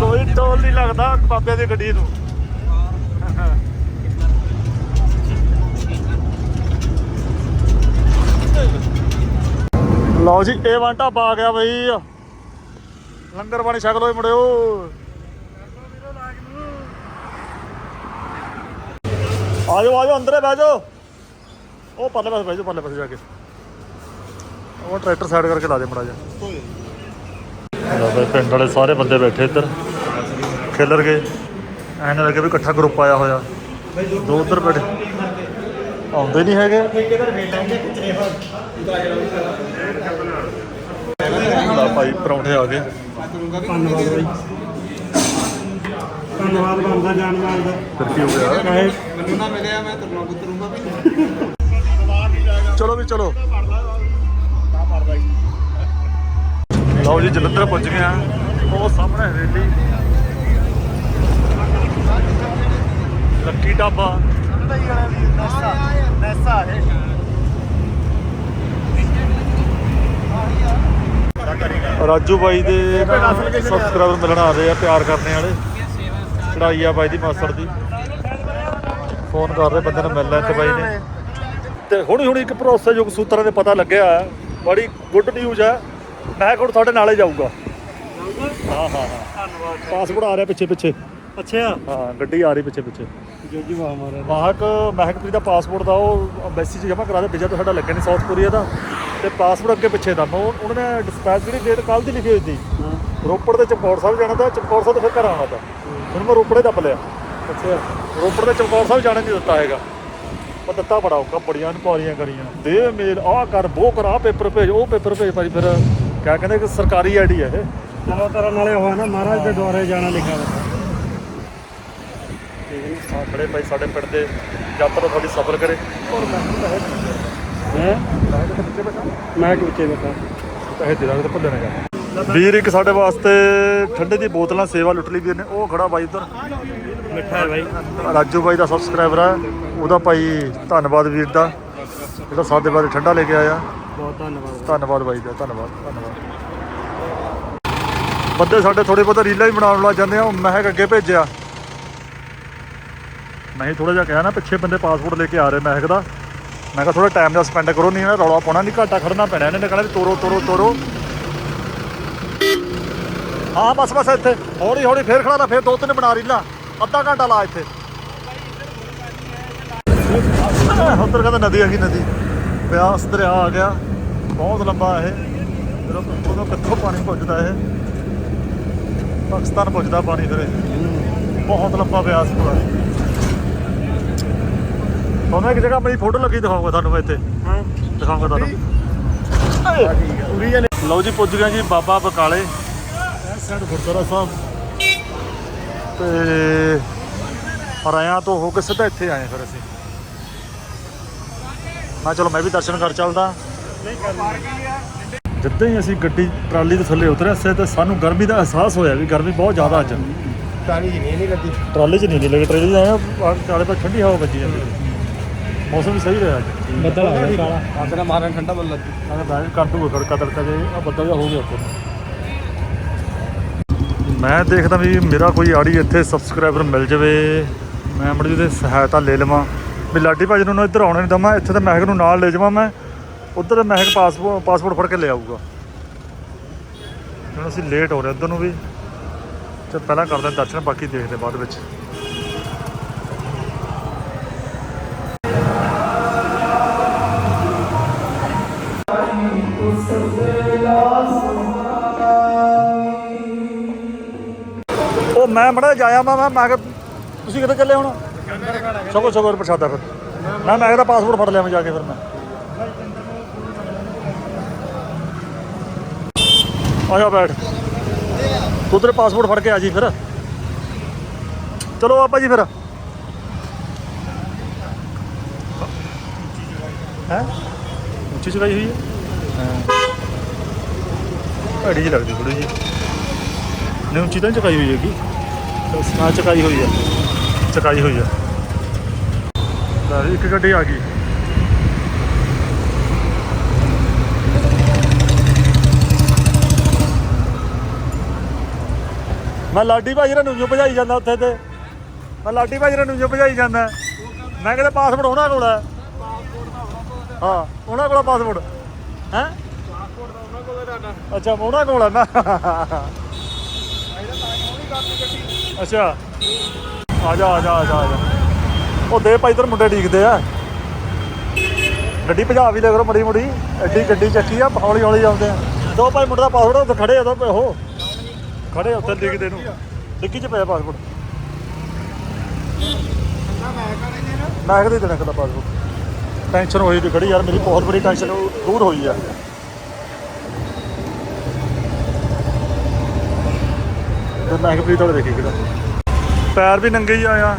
Speaker 1: ਕੋਈ ਟੋਲ ਨਹੀਂ ਲੱਗਦਾ ਬਾਬੇ ਦੀ ਗੱਡੀ ਨੂੰ। ਲਓ ਜੀ, ਇਹ ਵਾਂਟਾ ਪਾ ਗਿਆ ਬਈ। ਲੰਗਰ ਪਾਣੀ ਛਕ ਲੋ ਮੁੜਿਓ ਆਜੋ ਆਜੋ, ਅੰਦਰੇ ਬਹਿ ਜਾਓ। ਉਹ ਪਰਲੇ ਪਾਸੇ ਬਹਿ ਜਾਓ, ਪਰਲੇ ਪਾਸੇ ਜਾ ਕੇ। ਉਹ ਟਰੈਕਟਰ ਸਾਈਡ ਕਰਕੇ ਲਾ ਦੇ ਮੜਾ ਜਾ ਲਓ ਬਈ, ਪਿੰਡ ਵਾਲੇ ਸਾਰੇ ਬੰਦੇ ਬੈਠੇ ਇੱਧਰ। ਖੇਲਰ ਗਏ। ਐਨ ਲੱਗੇ ਵੀ ਇਕੱਠਾ ਗਰੁੱਪ ਆਇਆ ਹੋਇਆ। ਦੋ ਉੱਧਰ ਬੈਠੇ। ਆਉਂਦੇ ਨਹੀਂ ਹੈਗੇ। ਭਾਈ, ਪਰੌਂਠੇ ਆ ਗਏ।
Speaker 3: ਧੰਨਵਾਦ ਬਾਈ ਧੰਨਵਾਦ ਬੰਦਾ ਜਾਨਵਾਲ ਦਾ।
Speaker 1: ਫਿਰ ਕੀ ਹੋ ਗਿਆ।
Speaker 3: ਕਹੇ
Speaker 1: ਚਲੋ ਵੀ ਚਲੋ ਲਓ ਜੀ ਜਲੰਧਰ ਪਹੁੰਚ ਗਏ ਆ ਉਹ ਸਾਹਮਣੇ ਹਵੇਲੀ ਲੱਕੀ ਢਾਬਾ। ਰਾਜੂ ਬਾਈ ਦੇ ਸਬਸਕ੍ਰਾਈਬਰ ਮਿਲਣ ਆ ਰਹੇ ਆ ਪਿਆਰ ਕਰਨੇ ਵਾਲੇ। ਚੜਾਈ ਆ ਬਾਈ ਦੀ ਮਾਸੜ ਦੀ। ਫੋਨ ਕਰ ਰਹੇ ਬੰਦੇ ਨੂੰ ਮਿਲ ਲੈ ਤੇ ਬਾਈ ਨੇ। ਤੇ ਹੁਣੀ ਹੁਣੀ ਇੱਕ ਭਰੋਸੇਯੋਗ ਸੂਤਰਾਂ ਦੇ ਪਤਾ ਲੱਗਿਆ ਬੜੀ ਗੁੱਡ ਨਿਊਜ਼ ਹੈ ਮੈਂ ਹੁਣ ਤੁਹਾਡੇ ਨਾਲੇ ਜਾਊਗਾ। ਹਾਂ ਹਾਂ ਹਾਂ। ਪਾਸਪੋਰਟ ਆ ਰਿਹਾ ਪਿੱਛੇ ਪਿੱਛੇ।
Speaker 3: ਅੱਛਾ।
Speaker 1: ਹਾਂ ਗੱਡੀ ਆ ਰਹੀ ਪਿੱਛੇ ਪਿੱਛੇ।
Speaker 3: ਜੋ ਜੀ ਵਾਹ ਮਾਰੇ
Speaker 1: ਮਹਿਕਪ੍ਰੀਤ ਦਾ ਪਾਸਪੋਰਟ ਦਾ ਉਹ ਐਮਬੈਸੀ 'ਚ ਜਮ੍ਹਾਂ ਕਰਾ ਦੇ। ਵੀਜ਼ਾ ਤਾਂ ਸਾਡਾ ਲੱਗਿਆ ਨਹੀਂ ਸਾਊਥ ਕੋਰੀਆ ਦਾ। ਤੇ ਪਾਸਪੋਰਟ ਅੱਗੇ ਪਿੱਛੇ ਦਾ। ਉਹਨਾਂ ਨੇ ਡਿਸਪੈਚ ਜਿਹੜੀ ਡੇਟ ਕੱਲ ਦੀ ਲਿਖੀ ਹੋਈ ਸੀ। ਰੋਪੜ ਤੇ ਚਮਕੌਰ ਸਾਹਿਬ ਜਾਣਾ ਤਾਂ ਚਮਕੌਰ ਸਾਹਿਬ ਤੋਂ ਫਿਰ ਘਰ ਆਉਣਾ ਤਾਂ। ਹੁਣ ਮੈਂ ਰੋਪੜੇ ਦੱਬ ਲਿਆ। ਅੱਛਾ। ਰੋਪੜ ਤੇ ਚਮਕੌਰ ਸਾਹਿਬ ਜਾਣ ਨਹੀਂ ਦਿੱਤਾ ਹੈਗਾ। ਉਹ ਦਿੱਤਾ ਬੜਾ ਔਖਾ ਬੜੀਆਂ ਇਨਕੁਆਰੀਆਂ ਕਰੀਆਂ। ਦੇ ਮੇਲ ਆਹ ਕਰ ਉਹ ਕਰ ਆਹ ਪੇਪਰ ਭੇਜ ਉਹ ਪੇਪਰ ਭੇਜ ਭਾਈ ਫਿਰ ਕਿਆ ਕਹਿੰਦੇ ਕਿ ਸਰਕਾਰੀ ਆਈਡੀ ਹੈ ਇਹ।
Speaker 3: ਚਲੋ ਤੇਰਾ ਨਾਲੇ ਹੋਇਆ ਨਾ ਮਹਾਰਾਜ ਦੇ ਦੁਆਰੇ ਜਾਣਾ ਲਿਖਿਆ ਵਾ
Speaker 1: ਆ ਖੜੇ ਭਾਈ ਸਾਡੇ ਪਿੰਡ ਦੇ ਯਾਤਰਾ ਤੁਹਾਡੀ ਸਫਰ ਕਰੇ। ਔਰ ਮੈਂ
Speaker 3: ਹੈ?
Speaker 1: ਪੈਸੇ ਕਿੱਥੇ ਬਚਾ
Speaker 3: ਮੈਂ ਕਿ ਬੱਚੇ ਬਤਾ
Speaker 1: ਪੈਸੇ ਦੇ ਦਾਂਗੇ ਤਾਂ ਭੁੱਲੇ ਨਾ ਜਾ ਵੀਰ ਇੱਕ ਸਾਡੇ ਵਾਸਤੇ ਠੰਡੇ ਦੀ ਬੋਤਲਾਂ ਸੇਵਾ ਲੁੱਟ ਲਈ ਵੀਰ ਨੇ ਉਹ ਖੜਾ ਬਾਈ ਉਧਰ।
Speaker 3: ਮਿੱਠਾ ਹੈ ਬਾਈ।
Speaker 1: ਰਾਜੂ ਬਾਈ ਦਾ ਸਬਸਕ੍ਰਾਈਬਰ ਹੈ ਉਹਦਾ ਭਾਈ ਧੰਨਵਾਦ ਵੀਰ ਦਾ ਜਿਹੜਾ ਸਾਡੇ ਬਾਰੇ ਠੰਡਾ ਲੈ ਕੇ ਆਇਆ।
Speaker 3: ਬਹੁਤ ਧੰਨਵਾਦ।
Speaker 1: ਧੰਨਵਾਦ ਬਾਈ ਦਾ ਧੰਨਵਾਦ ਧੰਨਵਾਦ। ਬੰਦੇ ਸਾਡੇ ਥੋੜੇ ਬਹੁਤਾ ਰੀਲਾਂ ਵੀ ਬਣਾਉਣ ਲੱਗ ਜਾਂਦੇ ਆ ਉਹ ਮਹਿਕ ਅੱਗੇ ਭੇਜਿਆ। ਮੈਂ ਹੀ ਥੋੜਾ ਜਿਹਾ ਕਿਹਾ ਨਾ ਪਿੱਛੇ ਬੰਦੇ ਪਾਸਪੋਰਟ ਲੈ ਕੇ ਆ ਰਹੇ ਮਹਿਕ ਦਾ। ਮੈਂ ਕਿਹਾ ਥੋੜਾ ਟਾਈਮ ਦਾ ਸਪੈਂਡ ਕਰੋ ਨਹੀਂ ਨਾ ਰੌਲਾ ਪਾਉਣਾ ਨਹੀਂ ਘਾਟਾ ਖੜਨਾ ਪੈਣਾ ਇਹਨੇ ਕਹਿਣਾ ਵੀ ਤੋਰੋ ਤੋਰੋ ਤੋਰੋ। ਹਾਂ ਬਸ ਬਸ ਇੱਥੇ। ਹੌਲੀ ਹੌਲੀ ਫੇਰ ਖੜਾ ਲਾ ਫੇਰ ਦੋ ਤਿੰਨ ਬਣਾ ਰੀਲਾਂ। ਅੱਧਾ ਘੰਟਾ ਲਾ ਇੱਥੇ। ਉੱਧਰ ਕਹਿੰਦਾ ਨਦੀ ਆ ਗਈ ਨਦੀ। ਬਿਆਸ ਦਰਿਆ ਆ ਗਿਆ। ਬਹੁਤ ਲੰਬਾ ਇਹ। ਜਦੋਂ ਉਦੋਂ ਕਿੱਥੋਂ ਪਾਣੀ ਪੁੱਜਦਾ ਇਹ? ਪਾਕਿਸਤਾਨ ਪੁੱਜਦਾ ਪਾਣੀ ਫਿਰ ਬਹੁਤ ਲੰਬਾ ਬਿਆਸ ਪੂਰਾ। ਤੁਹਾਨੂੰ ਇੱਕ ਜਗ੍ਹਾ ਆਪਣੀ ਫੋਟੋ ਲੱਗੀ ਦਿਖਾਉਂਗਾ ਤੁਹਾਨੂੰ ਇੱਥੇ।
Speaker 3: ਹਾਂ
Speaker 1: ਦਿਖਾਉਂਗਾ ਤੁਹਾਨੂੰ ਲਓ ਜੀ ਪੁੱਜ ਗਏ ਜੀ ਬਾਬਾ ਬਕਾਲੇ। ਸਾਈਡ ਗੁਰਦੁਆਰਾ ਸਾਹਿਬ। ਤੇ ਤੋਂ ਹੋ ਕੇ ਸਿੱਧਾ ਇੱਥੇ ਆਏ ਫਿਰ ਅਸੀਂ। ਮੈਂ ਚਲੋ ਮੈਂ ਵੀ ਦਰਸ਼ਨ ਕਰ ਚੱਲਦਾ। ਜਿੱਦਾਂ ਹੀ ਅਸੀਂ ਗੱਡੀ ਟਰਾਲੀ ਦੇ ਥੱਲੇ ਉਤਰੇ ਸੇ ਤੇ ਸਾਨੂੰ ਗਰਮੀ ਦਾ ਅਹਿਸਾਸ ਹੋਇਆ ਵੀ ਗਰਮੀ ਬਹੁਤ ਜ਼ਿਆਦਾ ਅੱਜ।
Speaker 2: ਟਾਣੀ ਜੀ ਨਹੀਂ ਲੱਗੀ।
Speaker 1: ਟਰਾਲੀ 'ਚ ਨਹੀਂ ਲੱਗੀ ਟਰਾਲੀ 'ਚ ਆਇਆ ਆਹ ਚਾਲੇ ਪਰ ਠੰਡੀ ਹਵਾ ਵੱਜੀ ਜਾਂਦੀ। ਮੌਸਮ ਵੀ ਸਹੀ ਰਿਹਾ ਅੱਜ।
Speaker 3: ਬੱਦਲ ਆ ਗਿਆ ਕਾਲਾ।
Speaker 2: ਆਸਰਾ ਮਾਰਨ ਠੰਡਾ ਬੱਲ ਲੱਗੀ
Speaker 1: ਬੈਠ ਕਰ ਦੂਗਾ ਖੜਕਾ ਤੜਕਾ ਜੇ ਆ ਬੱਦਲ ਜਿਹਾ ਹੋ ਗਿਆ ਉੱਪਰ। ਮੈਂ ਦੇਖਦਾ ਵੀ ਮੇਰਾ ਕੋਈ ਆੜੀ ਇੱਥੇ ਸਬਸਕ੍ਰਾਈਬਰ ਮਿਲ ਜਾਵੇ। ਮੈਂ ਮੜੀ ਉਹਦੇ ਸਹਾਇਤਾ ਲੈ ਲਵਾਂ। ਵੀ ਲਾਡੀ ਭਾਜੀ ਨੂੰ ਇੱਧਰ ਆਉਣੇ ਨਹੀਂ ਦਵਾਂ, ਇੱਥੇ ਤਾਂ ਮਹਿਕ ਨੂੰ ਨਾਲ ਲੈ ਜਾਵਾਂ ਮੈਂ। ਉੱਧਰ ਮਹਿਕ ਪਾਸਪੋਰਟ ਪਾਸਪੋਰਟ ਫੜ ਕੇ ਲੈ ਆਊਗਾ। ਹੁਣ ਅਸੀਂ ਲੇਟ ਹੋ ਰਹੇ ਉੱਧਰ ਨੂੰ ਵੀ। ਤੇ ਪਹਿਲਾਂ ਕਰਦੇ ਹਾਂ ਦਰਸ਼ਨ, ਬਾਕੀ ਦੇਖਦੇ ਬਾਅਦ ਵਿੱਚ। ਮੜਾ ਜਾਇਆ ਮੈਂ ਮੈਂ ਮੈਂ ਕਿਹਾ ਤੁਸੀਂ ਕਿੱਥੇ ਚੱਲੇ ਹੁਣ? ਸਗੋ ਸਗੋ ਪ੍ਰਸ਼ਾਦਾ ਫਿਰ। ਮੈਂ ਮੈਂ ਕਿਹਾ ਪਾਸਪੋਰਟ ਫੜ ਲਿਆ ਮੈਂ ਜਾ ਕੇ ਫਿਰ ਮੈਂ। ਆ ਜਾ ਬੈਠ। ਤੂੰ ਤੇਰੇ ਪਾਸਪੋਰਟ ਫੜ ਕੇ ਆ ਜੀ ਫਿਰ। ਚਲੋ ਆਪਾਂ ਜੀ ਫਿਰ। ਹੈ? ਉੱਚੀ ਚੜਾਈ ਹੋਈ ਹੈ? ਭੈੜੀ ਜਿਹੀ ਲੱਗਦੀ ਥੋੜੀ ਜੀ ਨਹੀਂ ਉੱਚੀ ਤਾਂ ਚਕਾਈ ਹੋਈ ਹੈਗੀ। ਨਾ ਚਕਾਈ ਹੋਈ ਹੈ ਚਕਾਈ ਹੋਈ ਹੈ ਤਾਂ ਇੱਕ ਗੱਡੀ ਆ ਗਈ। ਮੈਂ ਲਾਡੀ ਭਾਜੀ ਨੂੰ ਜੋ ਭਜਾਈ ਜਾਂਦਾ ਉੱਥੇ ਤੇ। ਮੈਂ ਲਾਡੀ ਭਾਜੀ ਨੂੰ ਜੋ ਭਜਾਈ ਜਾਂਦਾ। ਮੈਂ ਕਹਿੰਦਾ ਪਾਸਪੋਰਟ ਉਹਨਾਂ ਕੋਲ ਹੈ ਹਾਂ, ਉਹਨਾਂ ਕੋਲ ਪਾਸਪੋਰਟ। ਹੈ? ਅੱਛਾ, ਉਹਨਾਂ ਕੋਲ ਹੈ ਮੈਂ ਅੱਛਾ। ਆ ਜਾ ਆ ਜਾ ਆ ਜਾ ਆ ਜਾ। ਉਹ ਦੇ ਭਾਈ ਇਧਰ ਮੁੰਡੇ ਡੀਕਦੇ ਆ। ਗੱਡੀ ਭਜਾ ਵੀ ਲੈ ਕਰੋ ਮੜੀ ਮੜੀ ਐਡੀ ਗੱਡੀ ਚੱਕੀ ਆ, ਹੌਲੀ ਹੌਲੀ ਆਉਂਦੇ ਆ। ਦੋ ਭਾਈ ਮੁੰਡੇ ਦਾ ਪਾਸਪੋਰਟ ਉੱਥੇ ਖੜੇ ਆ, ਦੋ ਉਹ। ਖੜੇ ਉੱਥੇ ਲਿਖਦੇ ਨੂੰ। ਡਿੱਗੀ ਚ ਪਿਆ ਪਾਸਪੋਰਟ। ਮੈਂ ਕਦੇ ਦੇਣਾ ਕਦਾ ਪਾਸਪੋਰਟ। ਟੈਨਸ਼ਨ ਹੋਈ ਵੀ ਖੜੀ ਯਾਰ, ਮੇਰੀ ਬਹੁਤ ਬੜੀ ਟੈਨਸ਼ਨ ਦੂਰ ਹੋਈ ਆ। ਵਾਲੇ ਦੇਖੀ ਕਿਹੜਾ ਪੈਰ ਵੀ ਨੰਗੇ ਹੀ ਆਇਆ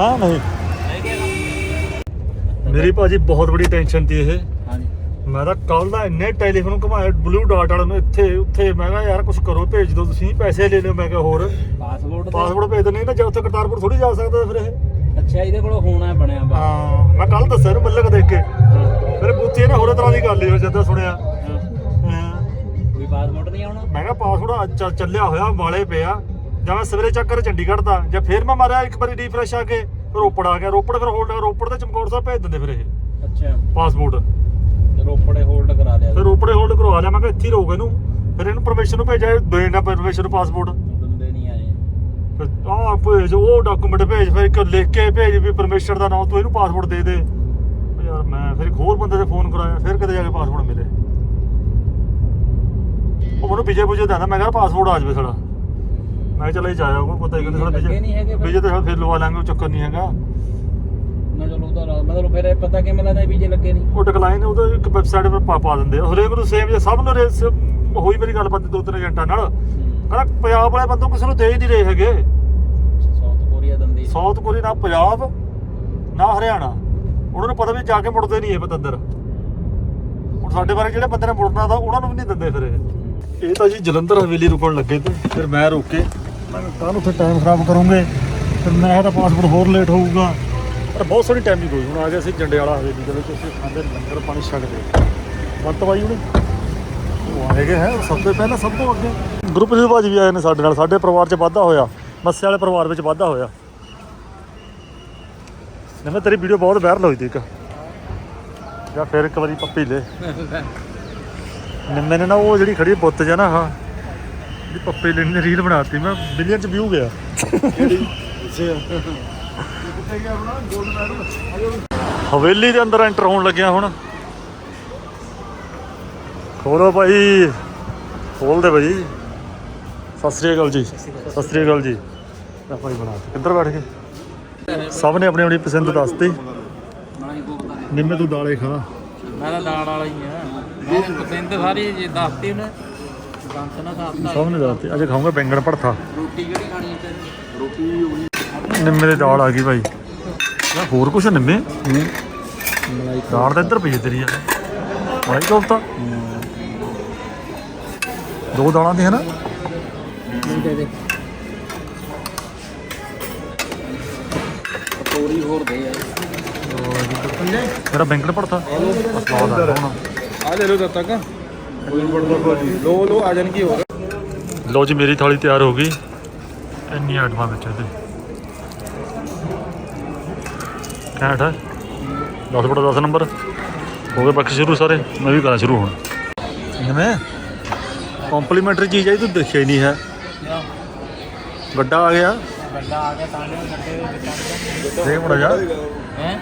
Speaker 1: ਹਾਂ ਨਹੀਂ। ਮੇਰੀ ਭਾਜੀ ਬਹੁਤ ਬੜੀ ਟੈਨਸ਼ਨ ਤੀ ਇਹ।
Speaker 3: ਹਾਂਜੀ।
Speaker 1: ਮੈਂ ਤਾਂ ਕੱਲ ਦਾ ਇੰਨੇ ਟੈਲੀਫੋਨ ਘੁਮਾਏ ਬਲੂ ਡਾਟ ਵਾਲੇ ਨੂੰ ਇੱਥੇ ਉੱਥੇ। ਮੈਂ ਕਿਹਾ ਯਾਰ ਕੁਝ ਕਰੋ ਭੇਜ ਦਿਓ ਤੁਸੀਂ ਪੈਸੇ ਲੈ ਲਿਓ। ਮੈਂ ਕਿਹਾ ਹੋਰ?
Speaker 3: ਪਾਸਪੋਰਟ
Speaker 1: ਪਾਸਪੋਰਟ ਭੇਜ ਦਿੰਦੇ ਨਾ ਜੇ ਉੱਥੇ ਕਰਤਾਰਪੁਰ ਥੋੜੀ ਜਾ ਸਕਦਾ ਫਿਰ ਇਹ।
Speaker 3: ਅੱਛਾ ਇਹਦੇ ਕੋਲ ਹੋਣਾ ਬਣਿਆ ਬਾ
Speaker 1: ਹਾਂ ਮੈਂ ਕੱਲ ਦੱਸਿਆ ਇਹਨੂੰ ਮੱਲਕ ਦੇਖ ਕੇ। ਫਿਰ ਪੁੱਛੀ ਨਾ ਹੋਰ ਤਰ੍ਹਾਂ ਦੀ ਗੱਲ ਹੀ ਜਦੋਂ ਸੁਣਿਆ।
Speaker 3: ਪਾਸਪੋਰਟ ਨਹੀਂ ਆਉਣਾ।
Speaker 1: ਮੈਂ ਕਿਹਾ ਪਾਸਪੋਰਟ ਚੱਲਿਆ ਹੋਇਆ ਵਾਲੇ ਪਿਆ। ਜਾਂ ਮੈਂ ਸਵੇਰੇ ਚੱਕਰ ਚੰਡੀਗੜ੍ਹ ਦਾ ਜਾਂ ਫਿਰ ਮੈਂ ਮਾਰਿਆ ਇੱਕ ਵਾਰੀ ਰੀਫਰੈਸ਼ ਆ ਕੇ ਰੋਪੜ ਆ ਗਿਆ। ਰੋਪੜ ਫਿਰ ਹੋਲਡ ਰੋਪੜ ਤੇ ਚਮਕੌਰ ਸਾਹਿਬ ਭੇਜ ਦਿੰਦੇ ਫਿਰ ਇਹ।
Speaker 3: ਅੱਛਾ।
Speaker 1: ਪਾਸਪੋਰਟ
Speaker 3: ਤੇ ਰੋਪੜੇ ਹੋਲਡ ਕਰਾ ਲਿਆ।
Speaker 1: ਫਿਰ ਰੋਪੜੇ ਹੋਲਡ ਕਰਵਾ ਲਿਆ। ਮੈਂ ਕਿਹਾ ਇੱਥੇ ਹੀ ਰਹੂਗਾ ਇਹਨੂੰ। ਫਿਰ ਇਹਨੂੰ ਪਰਮਿਸ਼ਨ ਨੂੰ ਭੇਜਿਆ ਦਾ ਪਰਮਿਸ਼ਨ ਪਾਸਪੋਰਟ
Speaker 3: ਬੰਦੇ ਨਹੀਂ ਆਏ।
Speaker 1: ਫਿਰ ਆਹ ਭੇਜ ਉਹ ਡਾਕੂਮੈਂਟ ਭੇਜ ਫਿਰ ਇੱਕ ਲਿਖ ਕੇ ਭੇਜ ਵੀ ਪਰਮਿਸ਼ਨ ਦਾ ਨਾਮ ਤੂੰ ਇਹਨੂੰ ਪਾਸਪੋਰਟ ਦੇ ਦੇ। ਯਾਰ ਮੈਂ ਫਿਰ ਇੱਕ ਹੋਰ ਬੰਦੇ ਤੇ ਫੋਨ ਕਰਾਇਆ ਫਿਰ ਕਿਤੇ ਜਾ ਕੇ ਪਾਸਪੋਰਟ ਮਿਲੇ। ਉਹ ਮੈਨੂੰ ਵਿਜੇ ਪੁਜੇ ਕਹਿੰਦਾ ਮੈਂ ਕਿਹਾ ਪਾਸਪੋਰਟ ਆ ਜਾਵੇ ਸਾਡਾ। ਮੈਂ ਕਿਹਾ ਚੱਲ ਇਹ ਜਾਇਆ ਕੋਈ ਪਤਾ ਹੀ ਕਹਿੰਦਾ ਸਾਡਾ
Speaker 3: ਲੱਗੇ ਨਹੀਂ ਹੈਗੇ
Speaker 1: ਵਿਜੇ। ਵਿਜੇ ਤੇ ਫਿਰ ਲਵਾ ਲਾਂਗੇ ਉਹ ਚੱਕਰ ਨਹੀਂ ਹੈਗਾ।
Speaker 3: ਨਾ ਚਲੋ ਉਹਦਾ ਰਾਜ- ਮਤਲਬ ਫਿਰ ਇਹ ਪਤਾ ਕਿਵੇਂ ਲੱਗਦਾ ਵੀਜ਼ੇ ਲੱਗੇ ਨਹੀਂ।
Speaker 1: ਉਹ ਡਿਕਲਾਈਨ ਉਹਦਾ ਇੱਕ ਵੈਬਸਾਈਟ 'ਤੇ ਪਾ ਪਾ ਦਿੰਦੇ ਆ। ਹਰੇਕ ਨੂੰ ਸੇਮ ਜੇ ਸਭ ਨੂੰ ਰੇਸ ਹੋਈ ਮੇਰੀ ਗੱਲਬਾਤ ਦੋ ਤਿੰਨ ਏਜੰਟਾਂ ਨਾਲ। ਕਹਿੰਦਾ ਪੰਜਾਬ ਵਾਲੇ ਬੰਦੋਂ ਕਿਸੇ ਨੂੰ ਦੇ ਹੀ ਨਹੀਂ ਰਹੇ ਹੈਗੇ।
Speaker 3: ਸਾਊਥ ਕੋਰੀਆ ਦੰਦੀ
Speaker 1: ਸਾਊਥ ਕੋਰੀਆ ਨਾ ਪੰਜਾਬ ਨਾ ਹਰਿਆਣਾ। ਉਹਨਾਂ ਨੂੰ ਪਤਾ ਵੀ ਜਾ ਕੇ ਮੁੜਦੇ ਨਹੀਂ ਇਹ ਪਤੰਦਰ ਹੁਣ ਸਾਡੇ ਬਾਰੇ ਜਿਹੜੇ ਬੰਦੇ ਨੇ ਮੁੜਨਾ ਤਾਂ ਉਹਨਾਂ ਨੂੰ ਵੀ ਨਹੀਂ ਦਿੰਦੇ ਫਿਰ ਇਹ। ਇਹ ਤਾਂ ਜੀ ਜਲੰਧਰ ਹਵੇਲੀ ਰੁਕਣ ਲੱਗੇ ਤੇ ਫਿਰ ਮੈਂ ਰੁਕ ਕੇ ਮੈਂ ਕੱਲ ਉੱਥੇ ਟਾਈਮ ਖਰਾਬ ਕਰੂੰਗੇ। ਫਿਰ ਮੈਂ ਤਾਂ ਪਾਸਪੋਰਟ ਹੋਰ ਲੇਟ ਹੋਊਗਾ। ਪਰ ਬਹੁਤ ਸੋਹਣੀ ਟਾਈਮਿੰਗ ਹੋਈ। ਹੁਣ ਆ ਗਏ ਅਸੀਂ ਜੰਡਿਆਲਾ ਹਵੇਲੀ ਦੇ ਵਿੱਚ ਅਸੀਂ ਖਾਂਦੇ ਲੰਗਰ ਪਾਣੀ ਛਕਦੇ ਬੰਤ ਬਾਈ ਉਹਨੇ ਉਹ ਆਏਗੇ ਹੈ ਸਭ ਤੋਂ ਪਹਿਲਾਂ ਸਭ ਤੋਂ ਅੱਗੇ। ਗਰੁੱਪ ਦੇ ਭਾਜੀ ਵੀ ਆਏ ਨੇ ਸਾਡੇ ਨਾਲ। ਸਾਡੇ ਪਰਿਵਾਰ 'ਚ ਵਾਧਾ ਹੋਇਆ। ਮੱਸੇ ਵਾਲੇ ਪਰਿਵਾਰ ਵਿੱਚ ਵਾਧਾ ਹੋਇਆ। ਨਿੰਮੇ ਤੇਰੀ ਵੀਡੀਓ ਬਹੁਤ ਵਾਇਰਲ ਹੋਈ ਤੀ ਇੱਕ। ਜਾਂ ਫਿਰ ਇੱਕ ਵਾਰੀ ਪੱਪੀ ਲੈ। ਨਿੰਮੇ ਨਾ ਉਹ ਜਿਹੜੀ ਖੜੀ ਬੁੱਤ ਜਾਂ ਨਾ ਹਾਂ ਜਿਹੜੀ ਪੱਪੀ ਲੈਣ ਨੇ ਰੀਲ ਬਣਾਤੀ, ਮੈਂ ਮਿਲੀਅਨ ਚ ਵਿਊ ਗਿਆ। ਹਵੇਲੀ ਦੇ ਅੰਦਰ ਐਂਟਰ ਹੋਣ ਲੱਗਿਆ ਹੁਣ। ਖੋਲੋ ਭਾਈ। ਖੋਲ ਦੇ ਭਾਈ। ਸਤਿ ਸ੍ਰੀ ਅਕਾਲ ਜੀ। ਸਤਿ ਸ੍ਰੀ ਅਕਾਲ ਜੀ। ਆ ਭਾਈ ਬਣਾ ਦਿੱਤੀ। ਕਿੱਧਰ ਬੈਠ ਗਏ? ਸਭ ਨੇ ਆਪਣੀ ਆਪਣੀ ਪਸੰਦ ਦੱਸਤੀ।
Speaker 3: ਨਾ
Speaker 1: ਨਿੰਮੇ ਤੂੰ ਦਾਲੇ ਖਾ।
Speaker 3: ਮੈਂ ਤਾਂ ਦਾੜ ਵਾਲਾ ਹੀ ਆ। ਮੈਂ ਪਸੰਦ ਸਾਰੀ ਜੇ ਦੱਸਤੀ ਉਹਨੇ। ਗੰਤ ਨਾ ਸਾਫਤਾ
Speaker 1: ਸਭ ਨੇ ਦੱਸਤੀ। ਅੱਜ ਖਾਊਂਗਾ ਬੈਂਗਣ ਭੜਥਾ
Speaker 3: ਰੋਟੀ ਕਿਹੜੀ ਖਾਣੀ ਹੈ ਰੋਟੀ
Speaker 1: ਨਿੰਮੇ ਦੀ ਦਾਲ ਆ ਗਈ ਭਾਈ। ਨਾ ਹੋਰ ਕੁਛ ਨਿੰਮੇ?
Speaker 3: ਮਲਾਈ
Speaker 1: ਦਾਲ ਤਾਂ ਇੱਧਰ ਪਈ ਤੇਰੀ ਆ ਭਾਈ ਕੋਫਤਾ। ਦੋ ਦਾਲਾਂ ਦੀ ਹੈ ਨਾ?
Speaker 3: ਦੇ ਦੇ। ਪਕੌੜੀ ਹੋਰ ਦੇ ਯਾਰ।
Speaker 1: ਮੇਰਾ ਬੈਂਗਣ ਭੜਥਾ ਸਵਾਦ ਆ ਹੁਣ।
Speaker 3: ਆ ਲੈ ਲੋ ਤਦ ਤੱਕ ਲੋ ਲੋ ਆ ਜਾਣਗੇ ਹੋਰ
Speaker 1: ਲੋ ਜੀ ਮੇਰੀ ਥਾਲੀ ਤਿਆਰ ਹੋ ਗਈ। ਇੰਨੀ ਆਈਟਮਾਂ ਵਿੱਚ ਇਹਦੇ। ਘੈਂਟ ਹੈ 10 ਬੜਾ 10 ਨੰਬਰ। ਹੋ ਗਏ ਬਾਕੀ ਸ਼ੁਰੂ ਸਾਰੇ। ਮੈਂ ਵੀ ਕਰਾਂ ਸ਼ੁਰੂ ਹੁਣ। ਜਿਵੇਂ ਕੰਪਲੀਮੈਂਟਰੀ ਚੀਜ਼ ਹੈ ਤੂੰ ਦੇਖਿਆ ਹੀ ਨਹੀਂ ਹੈ। ਵੱਡਾ ਆ ਗਿਆ।
Speaker 3: ਵੱਡਾ ਆ ਗਿਆ ਤਾਂ ਨੇ
Speaker 1: ਦੇਖ ਮੁੰਡਾ ਜਾ।
Speaker 3: ਹੈ?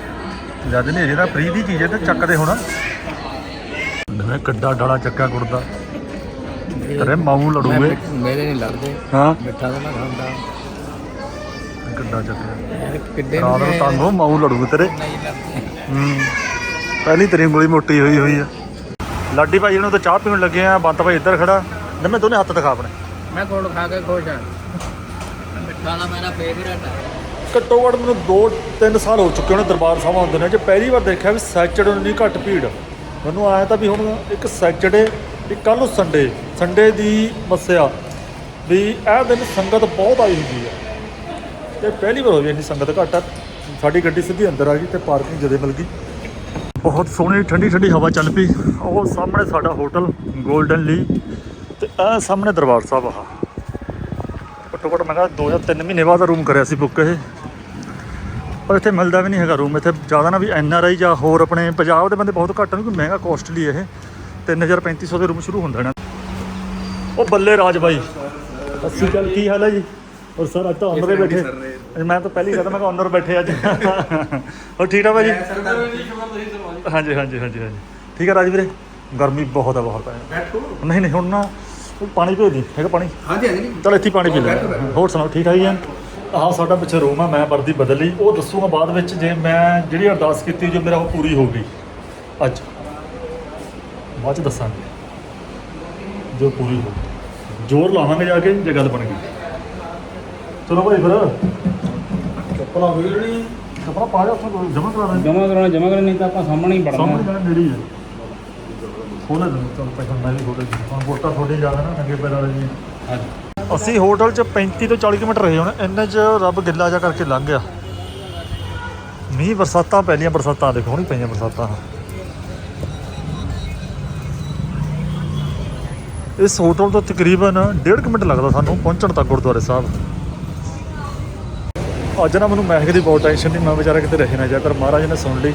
Speaker 1: ਜਦ ਨਹੀਂ ਜਿਹੜਾ ਫ੍ਰੀ ਦੀ ਚੀਜ਼ ਹੈ ਤੇ ਚੱਕਦੇ ਹੁਣ। ਨਵੇਂ ਕੱਡਾ ਡਾਲਾ ਚੱਕਾ ਕੁੜਦਾ। ਤੇਰੇ ਮਾਮੂ ਲੜੂਗੇ।
Speaker 3: ਮੇਰੇ ਨਹੀਂ ਲੜਦੇ।
Speaker 1: ਹਾਂ।
Speaker 3: ਮਿੱਠਾ ਤਾਂ ਨਾ ਖਾਂਦਾ।
Speaker 1: ਕੱਡਾ ਚੱਕਿਆ।
Speaker 3: ਕਿੱਡੇ
Speaker 1: ਰਾਤ ਨੂੰ ਤੰਗ ਮਾਮੂ ਲੜੂਗੇ ਤੇਰੇ। ਹੂੰ। ਪਹਿਲੀ ਤੇਰੀ ਉਂਗਲੀ ਮੋਟੀ ਹੋਈ ਹੋਈ ਆ। ਲਾਡੀ ਭਾਈ ਨੂੰ ਤਾਂ ਚਾਹ ਪੀਣ ਲੱਗੇ ਆ ਬੰਤ ਭਾਈ ਇੱਧਰ ਖੜਾ। ਨਵੇਂ ਦੋਨੇ ਹੱਥ ਦਿਖਾ ਆਪਣੇ।
Speaker 3: ਮੈਂ ਗੁੜ ਖਾ ਕੇ ਖੁਸ਼ ਹਾਂ ਮਿੱਠਾ ਦਾ ਮੇਰਾ ਫੇਵਰੇਟ ਹੈ
Speaker 1: ਘੱਟੋ ਘੱਟ ਮੈਨੂੰ 2-3 ਸਾਲ ਹੋ ਚੁੱਕੇ ਨੇ ਦਰਬਾਰ ਸਾਹਿਬ ਆਉਂਦੇ ਨੇ। ਜੇ ਪਹਿਲੀ ਵਾਰ ਦੇਖਿਆ ਵੀ ਸੈਚਰਡੇ ਨੂੰ ਨਹੀਂ ਘੱਟ ਭੀੜ। ਮੈਨੂੰ ਆਇਆ ਤਾਂ ਵੀ ਹੁਣ ਇੱਕ ਸੈਚਰਡੇ ਇੱਕ ਕੱਲ ਨੂੰ ਸੰਡੇ ਸੰਡੇ ਦੀ ਮੱਸਿਆ ਵੀ ਇਹ ਦਿਨ ਸੰਗਤ ਬਹੁਤ ਆਈ ਹੁੰਦੀ ਹੈ ਤੇ ਪਹਿਲੀ ਵਾਰ ਹੋਈ ਇੰਨੀ ਸੰਗਤ ਘੱਟ ਆ। ਸਾਡੀ ਗੱਡੀ ਸਿੱਧੀ ਅੰਦਰ ਆ ਗਈ ਤੇ ਪਾਰਕਿੰਗ ਜਦੇ ਮਿਲ ਗਈ। ਬਹੁਤ ਸੋਹਣੀ, ਠੰਡੀ ਠੰਡੀ ਹਵਾ ਚੱਲ ਪਈ। ਉਹ ਸਾਹਮਣੇ ਸਾਡਾ ਹੋਟਲ 골ਡਨ ਲੀ ਤੇ ਇਹ ਸਾਹਮਣੇ ਦਰਬਾਰ ਸਾਹਿਬ ਆ। ਘੱਟੋ ਘੱਟ ਮੈਂ ਕਿਹਾ ਦੋ ਜਾਂ ਤਿੰਨ ਮਹੀਨੇ ਬਾਅਦ ਰੂਮ ਕਰਿਆ ਸੀ ਬੁੱਕ ਇਹ। ਪਰ ਇੱਥੇ ਮਿਲਦਾ ਵੀ ਨਹੀਂ ਹੈਗਾ ਰੂਮ ਇੱਥੇ ਜ਼ਿਆਦਾ ਨਾ ਵੀ ਐਨ ਆਰ ਆਈ ਜਾਂ ਹੋਰ ਆਪਣੇ ਪੰਜਾਬ ਦੇ ਬੰਦੇ ਬਹੁਤ ਘੱਟ ਨੇ ਕਿਉਂਕਿ ਮਹਿੰਗਾ ਕੋਸਟਲੀ ਇਹ। 3000 3500 ਦੇ ਰੂਮ ਸ਼ੁਰੂ ਹੁੰਦੇ ਨੇ। ਉਹ ਬੱਲੇ ਰਾਜ ਬਾਈ। ਅਸੀਂ ਚੱਲ ਕੀ ਹਾਲ ਹੈ ਜੀ? ਔਰ ਸਰ ਅੱਜ ਤਾਂ ਓਨਰ ਬੈਠੇ। ਅੱਜ ਮੈਂ ਤਾਂ ਪਹਿਲੀ ਕਹਤਾ ਮੈਂ ਕਿ ਓਨਰ ਬੈਠੇ ਅੱਜ। ਹੋਰ ਠੀਕ ਆ ਭਾਜੀ ਹਾਂਜੀ ਹਾਂਜੀ ਹਾਂਜੀ ਹਾਂਜੀ। ਠੀਕ ਹੈ ਰਾਜ ਵੀਰੇ ਗਰਮੀ ਬਹੁਤ ਹੈ ਬਹੁਤ ਹੈ। ਨਹੀਂ ਨਹੀਂ ਹੁਣ ਨਾ ਪਾਣੀ ਭੇਜ ਦੀ। ਹੈਗਾ ਪਾਣੀ?
Speaker 2: ਹਾਂਜੀ ਹਾਂਜੀ।
Speaker 1: ਚਲ ਇੱਥੇ ਪਾਣੀ ਪੀ ਲੈ। ਹੋਰ ਸੁਣਾਓ ਠੀਕ ਠਾਕ ਜੀ? ਆਹ ਸਾਡਾ ਪਿੱਛੇ ਰੂਮ ਆ ਮੈਂ ਵਰਦੀ ਬਦਲ। ਲਈ ਉਹ ਦੱਸੂਗਾ ਬਾਅਦ ਵਿੱਚ ਜੇ ਮੈਂ ਜਿਹੜੀ ਅਰਦਾਸ ਕੀਤੀ ਜੋ ਮੇਰਾ ਉਹ ਪੂਰੀ ਹੋ ਗਈ। ਅੱਜ। ਬਾਅਦ ਚ ਦੱਸਾਂਗੇ। ਜੋ ਪੂਰੀ ਹੋ ਗਈ। ਜ਼ੋਰ ਲਾਵਾਂਗੇ ਜਾ ਕੇ ਜੇ ਗੱਲ ਬਣ ਗਈ। ਚਲੋ ਭਾਈ ਫਿਰ। ਚੱਪਲਾਂ ਵੇਲਣੀ ਚੱਪਲਾਂ ਪਾ ਜਾ ਉੱਥੋਂ ਜਮਾ ਕਰਾ ਦੇ
Speaker 3: ਜਮਾ ਕਰਾਉਣਾ ਜਮਾ ਕਰਾਉਣਾ ਨਹੀਂ ਤਾਂ ਆਪਾਂ ਸਾਹਮਣੇ ਹੀ
Speaker 1: ਸਾਹਮਣੇ
Speaker 3: ਪੜਨਾ
Speaker 1: ਜਾਣਾ ਨੇੜੇ ਹੀ ਹੈ ਖੋਲੇ ਦੇ ਚਲ ਪੈਸਾ ਮੈਂ ਵੀ ਖੋਲੇ ਹੁਣ ਵੋਟਾਂ ਥੋੜੀ ਜ਼ਿਆਦਾ ਨਾ ਅੱਗੇ ਪੈਰ ਵਾਲੇ ਜੀ ਅਸੀਂ ਹੋਟਲ 'ਚ 35 ਤੋਂ 40 ਮਿੰਟ ਰਹੇ ਹੁਣ, ਇੰਨੇ 'ਚ ਰੱਬ ਗਿੱਲਾ ਜਾ ਕਰਕੇ ਲੰਘ ਗਿਆ। ਮੀਂਹ ਬਰਸਾਤਾਂ ਪਹਿਲੀਆਂ ਬਰਸਾਤਾਂ, ਦੇਖੋ ਨਹੀਂ ਪਈਆਂ ਬਰਸਾਤਾਂ। ਇਸ ਹੋਟਲ ਤੋਂ ਤਕਰੀਬਨ 1.5 ਮਿੰਟ ਲੱਗਦਾ ਸਾਨੂੰ ਪਹੁੰਚਣ ਤੱਕ ਗੁਰਦੁਆਰੇ ਸਾਹਿਬ। ਅੱਜ ਨਾ ਮੈਨੂੰ ਮਹਿਕ ਦੀ ਬਹੁਤ ਟੈਨਸ਼ਨ ਨਹੀਂ ਮੈਂ ਵਿਚਾਰਾ ਕਿਤੇ ਰਹੇ ਨਾ ਜਾ ਪਰ ਮਹਾਰਾਜ ਨੇ ਸੁਣ ਲਈ,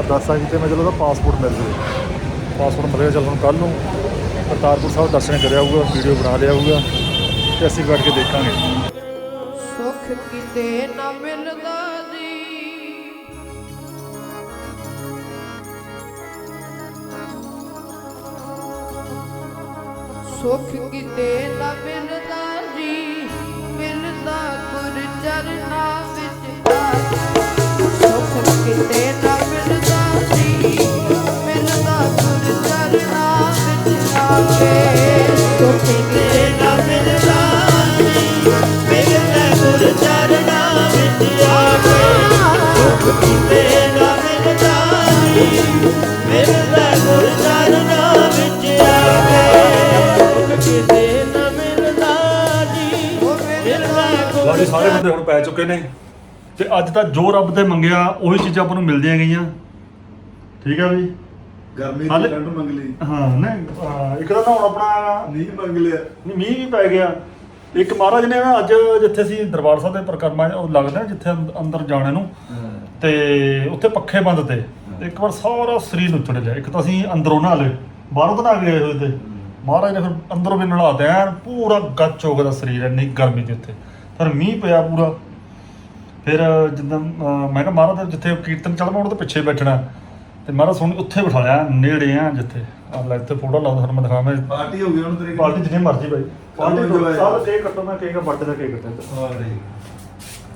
Speaker 1: ਅਰਦਾਸਾਂ ਕੀਤੇ ਮੈਂ ਚਲੋ ਉਹਦਾ ਪਾਸਪੋਰਟ ਮਿਲ ਜਾਵੇ ਪਾਸਪੋਰਟ ਮਿਲੇਗਾ ਚਲ ਹੁਣ ਕੱਲ ਨੂੰ ਕਰਤਾਰਪੁਰ ਸਾਹਿਬ ਦਰਸ਼ਨ ਕਰਿਆ ਹੋਊਗਾ ਵੀਡੀਓ ਬਣਾ ਲਿਆ ਹੋਊਗਾ। ਤੇ ਅਸੀਂ ਬੈਠ ਕੇ ਦੇਖਾਂਗੇ।
Speaker 6: ਸੁੱਖ ਕਿਤੇ ਨਾ ਮਿਲਦਾ ਜੀ ਸੁੱਖ ਕਿਤੇ ਨਾ ਮਿਲਦਾ ਜੀ ਮਿਲਦਾ ਗੁਰ ਚਰਨਾ ਵਿੱਚ ਸੁੱਖ ਕਿਤੇ ਨਾ ਮਿਲਦਾ ਜੀ ਮਿਲਦਾ ਗੁਰ ਚਰਨਾ ਵਿੱਚ ਆ ਸੁੱਖ ਕਿਤੇ
Speaker 1: ਸਾਰੇ ਬੰਦੇ ਹੁਣ ਪੈ ਚੁੱਕੇ ਨੇ। ਤੇ ਅੱਜ ਤਾਂ ਜੋ ਰੱਬ ਤੇ ਮੰਗਿਆ ਉਹੀ ਚੀਜ਼ਾਂ ਆਪਾਂ ਨੂੰ ਮਿਲਦੀਆਂ ਗਈਆਂ। ਠੀਕ ਆ ਵੀ?
Speaker 2: ਗਰਮੀ
Speaker 1: ਹਾਲੇ-
Speaker 2: ਦੀ ਠੰਡ ਮੰਗ ਲਈ।
Speaker 1: ਹਾਂ ਅਹ ਇੱਕ ਤਾਂ ਨਾ ਹੁਣ ਆਪਣਾ
Speaker 2: ਨਹੀਂ ਮੰਗ ਲਿਆ।
Speaker 1: ਨਹੀਂ ਮੀਂਹ ਵੀ ਪੈ ਗਿਆ। ਇੱਕ ਮਹਾਰਾਜ ਨੇ ਨਾ ਅੱਜ ਜਿੱਥੇ ਅਸੀਂ ਦਰਬਾਰ ਸਾਹਿਬ ਦੇ ਪ੍ਰਕਰਮਾ ਉਹ ਲੱਗਦਾ ਨਾ ਜਿੱਥੇ ਅੰਦ- ਅੰਦਰ ਜਾਣੇ ਨੂੰ ਤੇ ਉੱਥੇ ਪੱਖੇ ਬੰਦ ਤੇ। ਤੇ ਇੱਕ ਵਾਰ ਸਾਰਾ ਸਰੀਰ ਨੁੱਚੜ ਲਿਆ ਇੱਕ ਤਾਂ ਅਸੀਂ ਅੰਦਰੋਂ ਨਹਾ ਲਏ। ਬਾਹਰੋਂ ਤਾਂ ਕੇ ਗਏ ਹੋਏ ਤੇ। ਮਹਾਰਾਜ ਨੇ ਫਿਰ ਅੰਦਰੋਂ ਵੀ ਨਲਾ ਦਿਆ ਐਨ ਪੂਰਾ ਗੱਚ ਹੋ ਗਿਆ ਦਾ ਸਰੀਰ ਇੰਨੀ ਗਰਮੀ ਦੇ ਉੱਤੇ ਫਿਰ ਮੀਂਹ ਪਿਆ ਪੂਰਾ। ਫਿਰ ਜਿੱਦਾਂ ਅਹ ਮੈਂ ਕਿਹਾ ਮਹਾਰਾਜ ਜਿੱਥੇ ਕੀਰਤਨ ਚੱਲਦਾ ਉਹਦੇ ਪਿੱਛੇ ਬੈਠਣਾ। ਤੇ ਮਹਾਰਾਜ ਸੁਣ ਉੱਥੇ ਬਿਠਾਇਆ ਨੇੜੇ ਆ ਜਿੱਥੇ। ਆ ਲੈ ਤੇ ਫੋਟੋ ਲਾਉਂਦਾ ਤੁਹਾਨੂੰ ਮੈਂ ਦਿਖਾਵਾਂ।
Speaker 2: ਪਾਰਟੀ ਹੋ ਗਈ ਹੁਣ ਤੇਰੀ।
Speaker 1: ਪਾਰਟੀ ਜਿੰਨੀ ਮਰਜ਼ੀ ਬਾਈ। ਪਾਰਟੀ
Speaker 2: ਚਲੋ
Speaker 1: ਤੋਂ। ਸਾਰਾ ਕੇਕ ਕੱਟੋ ਮੈਂ ਕੇਕ ਬਰਥਡੇ ਦਾ ਕੇਕ ਕੱਟਿਆ
Speaker 2: ਹਾਂ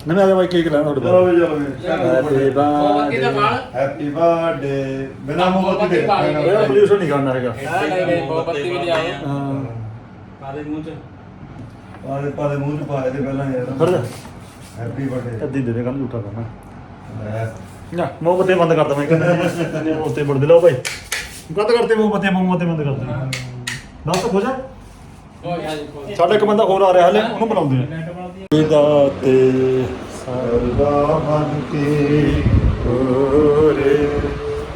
Speaker 1: ਨਵੇਂ ਆ ਜਾ ਬਾਈ ਕੇਕ ਲੈਣਾ ਤੁਹਾਡੇ
Speaker 2: ਚਲੋ
Speaker 1: ਕੋਲ।
Speaker 2: ਵੀ ਚਲੋ ਵੀ।
Speaker 3: ਮੋਮਬੱਤੀ ਦਾ ਬਾਲ
Speaker 2: ਹੈਪੀ ਬਰਥਡੇ ਬਿਨਾ ਮੋਮਬੱਤੀ ਦੇ।
Speaker 1: ਇਹ ਪੋਲਿਊਸ਼ਨ ਨਹੀਂ ਕਰਨਾ ਹੈਗਾ।
Speaker 3: ਨਹੀਂ ਨਹੀਂ ਮੋਮਬੱਤੀ ਵੀ ਲਿਆਓ
Speaker 1: ਹਾਂ।
Speaker 3: ਕਾਦੇ ਮੂੰਹ ਚ।
Speaker 2: ਪਾਦੇ ਪਾਦੇ ਮੂੰਹ ਚ ਪਾਏ ਪਹਿਲਾਂ
Speaker 1: ਫਿਰ
Speaker 2: ਯਾਰ ਹੈਪੀ ਬਰਥਡੇ
Speaker 1: ਅੱਧੀ ਦੇ ਦੇ ਕੰਮ ਝੂਠਾ ਕਰਨਾ। ਨਾ ਮੋਮਬੱਤੀ ਬੰਦ ਕਰ ਦਵਾਂ ਕਹਿੰਦਾ ਮੋਮਬੱਤੀ ਬੰਦ। ਲਓ ਬਾਈ। ਬੰਦ ਕਰਤੇ ਮੋਮਬੱਤੀ ਮੋਮਬੱਤੀ ਬੰਦ ਕਰਤੇ ਦੱਸ ਹੋ ਜਾ ਸਾਡਾ ਇੱਕ ਬੰਦਾ ਹੋਰ ਆ ਰਿਹਾ ਹਲੇ ਉਹਨੂੰ ਬੁਲਾਉਂਦੇ ਆ। ਇਹਦਾ ਤੇ
Speaker 2: ਸਰਦਾ ਮਨ ਕੀ ਹੋਰੇ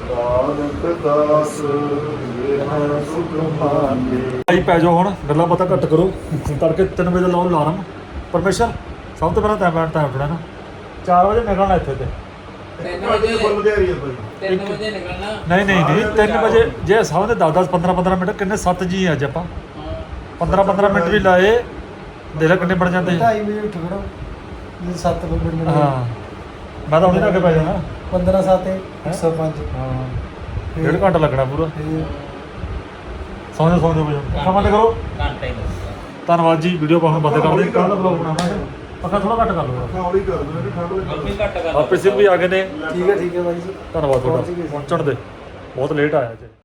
Speaker 2: ਨਾਨਕ ਦਾਸ ਇਹ ਸੁਖ ਮਾਨੇ
Speaker 1: ਭਾਈ ਪੈ ਜਾਓ ਹੁਣ ਗੱਲਾਂ ਬਾਤਾਂ ਘੱਟ ਕਰੋ। ਤੜਕੇ 3 ਵਜੇ ਲਾਓ ਅਲਾਰਮ। ਪਰਮੇਸ਼ਰ ਸਭ ਤੋਂ ਪਹਿਲਾਂ ਟਾਈਮ ਬੈਠ ਟਾਈਮ ਉੱਠਣਾ ਨਾ 4 ਵਜੇ ਨਿਕਲਣਾ ਇੱਥੇ ਤੇ।
Speaker 3: 3 ਵਜੇ
Speaker 2: ਫੁੱਲ ਹੈ ਭਾਈ।
Speaker 3: 3 ਵਜੇ ਨਿਕਲਣਾ।
Speaker 1: ਨਹੀਂ ਨਹੀਂ ਨਹੀਂ 3 ਵਜੇ ਜੇ ਸਭ ਦੇ 10 10 15 15 ਮਿੰਟ ਕਿੰਨੇ 7 ਜੀ ਅੱਜ ਆਪਾਂ? 15 15 ਮਿੰਟ ਵੀ ਲਾਏ ਦੇਖ ਲੈ ਕਿੰਨੇ ਬਣ ਜਾਂਦੇ
Speaker 7: 2:30 ਵਜੇ ਉੱਠ ਖੜੋ। ਜੇ 7 ਵਜੇ ਮਿੰਟ
Speaker 1: ਹਾਂ। ਮੈਂ ਤਾਂ ਉਹਦੇ ਨਾਲ ਅੱਗੇ ਪੈ ਜਾਣਾ।
Speaker 7: 15 7 105
Speaker 1: ਹਾਂ? ਡੇਢ ਘੰਟਾ ਲੱਗਣਾ ਪੂਰਾ। ਸੌਂ ਜਾ ਸੌਂ ਜਾ ਅੱਖਾਂ ਬੰਦ ਕਰੋ।
Speaker 3: ਘੰਟਾ ਹੀ ਲੱਗਦਾ।
Speaker 1: ਧੰਨਵਾਦ ਜੀ ਵੀਡੀਓ ਪਾਉਣ ਬੰਦ ਕਰ ਦੇ ਕੱਲ ਦਾ ਬਲੌਗ ਬਣਾਵਾਂਗੇ ਪੱਖਾ ਥੋੜਾ ਘੱਟ ਕਰ ਲਓ।
Speaker 2: ਹੌਲੀ ਕਰ ਦੋ ਇਹਨੂੰ ਠੰਡ ਲੱਗ।
Speaker 3: ਘੱਟ ਕਰ
Speaker 1: ਆਪੇ ਸਿੰਘ ਵੀ ਆ ਗਏ ਨੇ।
Speaker 7: ਠੀਕ ਹੈ ਠੀਕ ਹੈ ਬਾਈ ਜੀ।
Speaker 1: ਧੰਨਵਾਦ ਤੁਹਾਡਾ। ਪਹੁੰਚਣ ਦੇ। ਬਹੁਤ ਲੇਟ ਆਇਆ ਜੀ।